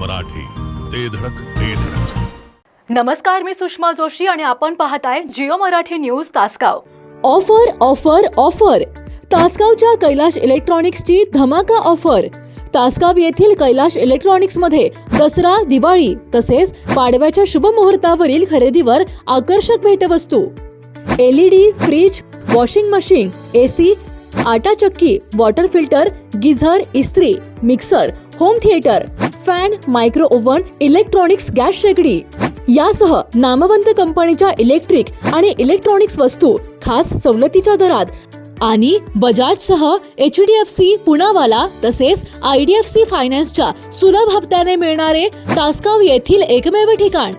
मराठी. ते धडक ते धडक. नमस्कार मी सुषमा जोशी आणि आपण पाहताय Jio Marathi news Tasgaon. Offer offer offer. तासगावच्या Kailash इलेक्ट्रॉनिक्सची धमाका ऑफर. तासगाव येथील कैलाश इलेक्ट्रॉनिक्समध्ये दसरा दिवाळी तसेच पाडव्याच्या शुभ मुहूर्तावरील खरेदीवर आकर्षक भेटवस्तू. LED fridge washing machine AC आटा चक्की वॉटर फिल्टर गिझर इस्त्री mixer home theatre. Fan micro oven electronics gas शेगडी. यासह नामवंत कंपनीच्या इलेक्ट्रिक आणि इलेक्ट्रॉनिक्स वस्तू खास सवलतीच्या दरात. आणि बजाजसह H D F C Poonawalla तसेच आय डी एफ सी फायनान्सच्या सुलभ हप्त्याने मिळणारे तासगाव येथील एकमेव ठिकाण.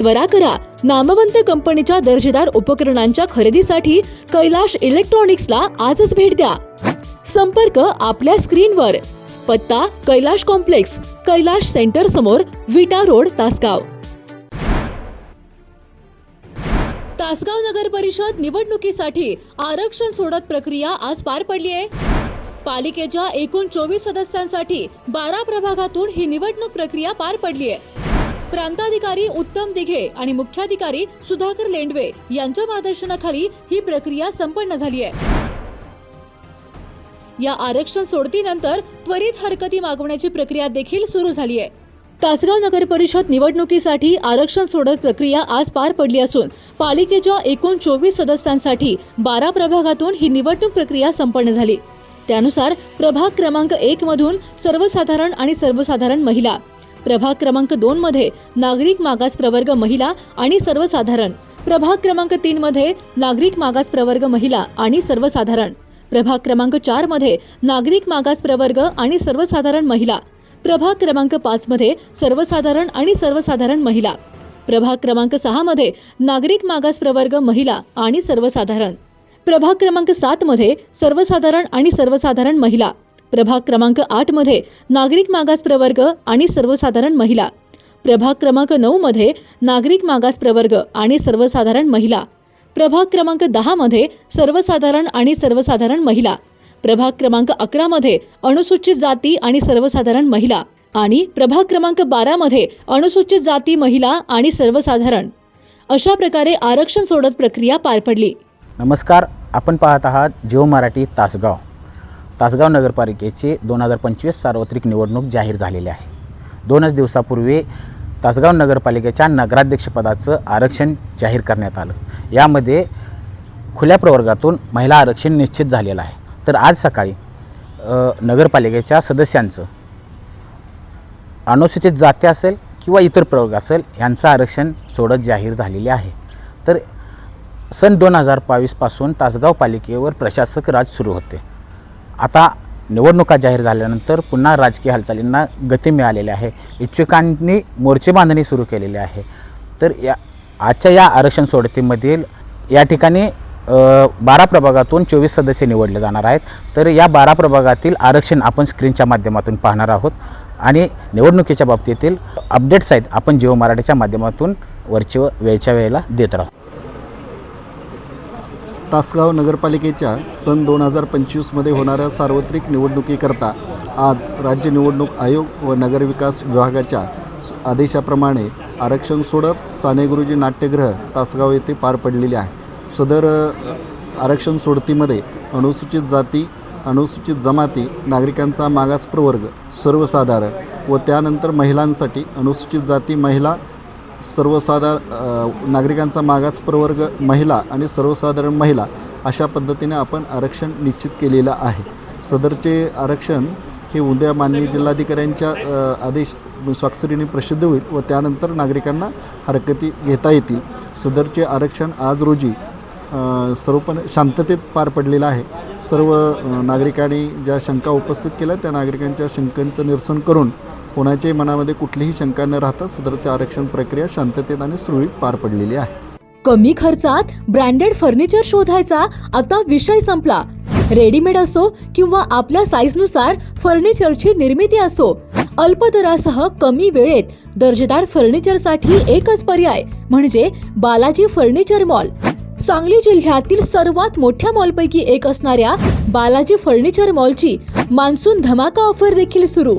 त्वरा करा नामवंत कंपनीच्या दर्जेदार उपकरणांच्या खरेदीसाठी कैलाश इलेक्ट्रॉनिक्सला आजच भेट द्या. संपर्क आपल्या स्क्रीनवर पत्ता कैलाश कॉम्प्लेक्स कैलाश सेंटर समोर विटा रोड तासगाव. तासगाव नगर परिषद निवडणुकीसाठी आरक्षण सोडत प्रक्रिया आज पार पडली आहे. पालिकेच्या एकूण चोवीस सदस्यांसाठी बारा प्रभागातून ही निवडणूक प्रक्रिया पार पडली आहे. प्रांताधिकारी उत्तम दिघे आणि मुख्याधिकारी सुधाकर लेंडवे यांच्या मार्गदर्शनाखाली ही प्रक्रिया संपन्न झाली आहे. या आरक्षण सोडतीनंतर त्वरित हरकती मागवण्याची प्रक्रिया देखील सुरू झाली आहे तासगाव नगर परिषद निवडणुकीसाठी आरक्षण सोडत प्रक्रिया आज पार पडली असून पालिकेच्या एकूण चोवीस सदस्यांसाठी बारा प्रभागातून ही निवडणूक प्रक्रिया संपन्न झाली. त्यानुसार प्रभाग क्रमांक एक मधून सर्वसाधारण आणि सर्वसाधारण महिला प्रभाग क्रमांक दोन मध्ये नागरिक मागास प्रवर्ग महिला आणि सर्वसाधारण प्रभाग क्रमांक तीन मध्ये नागरिक मागास प्रवर्ग महिला आणि सर्वसाधारण. प्रभाग क्रमांक चारमध्ये नागरिक मागास प्रवर्ग आणि सर्वसाधारण महिला. प्रभाग क्रमांक पाचमध्ये सर्वसाधारण आणि सर्वसाधारण महिला. प्रभाग क्रमांक सहामध्ये नागरिक मागास प्रवर्ग महिला आणि सर्वसाधारण. प्रभाग क्रमांक सातमध्ये सर्वसाधारण आणि सर्वसाधारण महिला. प्रभाग क्रमांक आठमध्ये नागरिक मागास प्रवर्ग आणि सर्वसाधारण महिला. प्रभाग क्रमांक नऊमध्ये नागरिक मागास प्रवर्ग आणि सर्वसाधारण महिला. प्रभाग क्रमांक दहामध्ये सर्वसाधारण आणि सर्वसाधारण महिला. प्रभाग क्रमांक अकरामध्ये अनुसूचित जाती आणि सर्वसाधारण महिला. आणि प्रभाग क्रमांक बारामध्ये अनुसूचित जाती महिला आणि सर्वसाधारण. अशा प्रकारे आरक्षण सोडत प्रक्रिया पार पडली. नमस्कार आपण पाहत आहात जिओ मराठी तासगाव. तासगाव नगरपालिकेची दोन हजार पंचवीस सार्वत्रिक निवडणूक जाहीर झालेली आहे. दोनच दिवसापूर्वी तासगाव नगरपालिकेच्या नगराध्यक्षपदाचं आरक्षण जाहीर करण्यात आलं. यामध्ये खुल्या प्रवर्गातून महिला आरक्षण निश्चित झालेलं आहे. तर आज सकाळी नगरपालिकेच्या सदस्यांचं अनुसूचित जाती असेल किंवा इतर प्रवर्ग असेल यांचं आरक्षण सोडत जाहीर झालेले आहे. तर सन दोन हजार बावीसपासून तासगाव पालिकेवर प्रशासक राज सुरू होते. आता निवडणुका जाहीर झाल्यानंतर पुन्हा राजकीय हालचालींना गती मिळालेली आहे. इच्छुकांनी मोर्चे बांधणी सुरू केलेली आहे. तर या आजच्या या आरक्षण सोडतीमधील या ठिकाणी बारा प्रभागातून चोवीस सदस्य निवडले जाणार आहेत. तर या बारा प्रभागातील आरक्षण आपण स्क्रीनच्या माध्यमातून पाहणार आहोत. आणि निवडणुकीच्या बाबतीतील अपडेट्स आहेत आपण जिओ मराठीच्या माध्यमातून वरच्या वेळच्या वेळेला देत राहू. तासगाव नगरपालिकेच्या सन दोन हजार पंचवीसमध्ये होणाऱ्या सार्वत्रिक निवडणुकीकरता आज राज्य निवडणूक आयोग व नगरविकास विभागाच्या आदेशाप्रमाणे आरक्षण सोडत साने गुरुजी नाट्यगृह तासगाव येथे पार पडलेले आहे. सदर आरक्षण सोडतीमध्ये अनुसूचित जाती अनुसूचित जमाती नागरिकांचा मागास प्रवर्ग सर्वसाधारण व त्यानंतर महिलांसाठी अनुसूचित जाती महिला सर्वसाधारण नागरिकांचा मागास प्रवर्ग महिला आणि सर्वसाधारण महिला अशा पद्धतीने आपण आरक्षण निश्चित केलेलं आहे. सदरचे आरक्षण हे उद्या माननीय जिल्हाधिकाऱ्यांच्या आदेश स्वाक्षरीने प्रसिद्ध होईल व त्यानंतर नागरिकांना हरकती घेता येतील. सदरचे आरक्षण आज रोजी अ, सर्वपणे शांततेत पार पडलेलं आहे. सर्व नागरिकांनी ज्या शंका उपस्थित केल्या त्या नागरिकांच्या शंकांचं निरसन करून कोणाच्याही मनामध्ये कुठलीही शंका न राहता सदरची आरक्षण प्रक्रिया शांततेत आणि सुरळीत पार पडलेली आहे. कमी खर्चात ब्रँडेड फर्निचर शोधायचा आता विषय संपला. रेडीमेड असो किंवा आपल्या साईजनुसार फर्निचरची निर्मिती असो अल्प दरासह कमी वेळेत दर्जेदार फर्निचरसाठी एकच पर्याय म्हणजे बालाजी फर्निचर मॉल. सांगली जिल्ह्यातील सर्वात मोठ्या मॉलपैकी एक असणाऱ्या बालाजी फर्निचर मॉलची मान्सून धमाका ऑफर देखील सुरू.